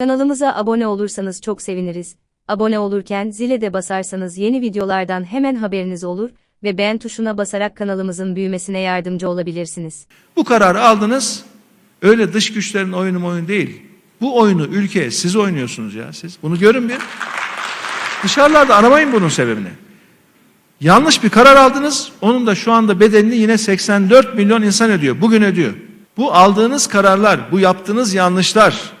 Kanalımıza abone olursanız çok seviniriz. Abone olurken zile de basarsanız yeni videolardan hemen haberiniz olur ve beğen tuşuna basarak kanalımızın büyümesine yardımcı olabilirsiniz. Bu kararı aldınız. Öyle dış güçlerin oyunu oyun değil. Bu oyunu ülkeye siz oynuyorsunuz ya siz. Bunu görün bir. Dışarılarda aramayın bunun sebebini. Yanlış bir karar aldınız. Onun da şu anda bedelini yine 84 milyon insan ödüyor. Bugün ödüyor. Bu aldığınız kararlar, bu yaptığınız yanlışlar,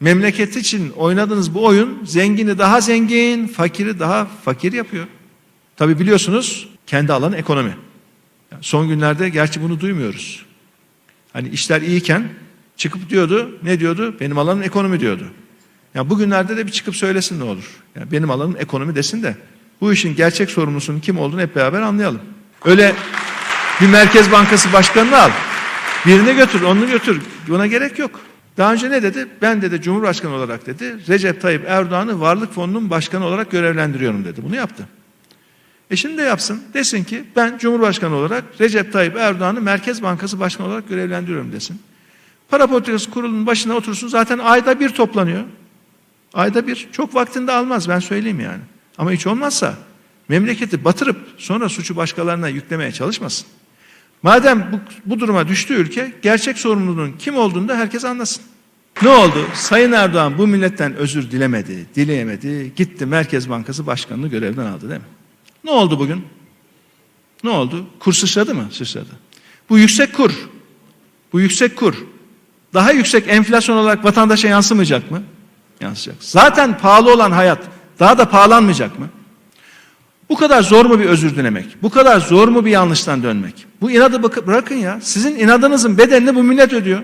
memleket için oynadığınız bu oyun zengini daha zengin, fakiri daha fakir yapıyor. Tabi biliyorsunuz kendi alanı ekonomi. Son günlerde gerçi bunu duymuyoruz. Hani işler iyiyken çıkıp diyordu, ne diyordu? Benim alanım ekonomi diyordu. Ya bugünlerde de bir çıkıp söylesin ne olur. Yani benim alanım ekonomi desin de bu işin gerçek sorumlusunun kim olduğunu hep beraber anlayalım. Öyle bir Merkez Bankası başkanını al. Birini götür, onu götür. Buna gerek yok. Daha önce ne dedi? Ben dedi Cumhurbaşkanı olarak dedi Recep Tayyip Erdoğan'ı Varlık Fonu'nun başkanı olarak görevlendiriyorum dedi. Bunu yaptı. E şimdi de yapsın. Desin ki ben Cumhurbaşkanı olarak Recep Tayyip Erdoğan'ı Merkez Bankası Başkanı olarak görevlendiriyorum desin. Para politikası kurulunun başına otursun zaten ayda bir toplanıyor. Ayda bir. Çok vaktinde almaz ben söyleyeyim yani. Ama hiç olmazsa memleketi batırıp sonra suçu başkalarına yüklemeye çalışmasın. Madem bu, bu duruma düştü ülke gerçek sorumluluğun kim olduğunu da herkes anlasın. Ne oldu? Sayın Erdoğan bu milletten özür dilemedi, dileyemedi. Gitti Merkez Bankası Başkanı'nı görevden aldı değil mi? Ne oldu bugün? Ne oldu? Kur sıçradı mı? Sıçradı. Bu yüksek kur, bu yüksek kur daha yüksek enflasyon olarak vatandaşa yansımayacak mı? Yansıyacak. Zaten pahalı olan hayat daha da pahalanmayacak mı? Bu kadar zor mu bir özür dilemek? Bu kadar zor mu bir yanlıştan dönmek? Bu inadı bırakın ya. Sizin inadınızın bedelini bu millet ödüyor.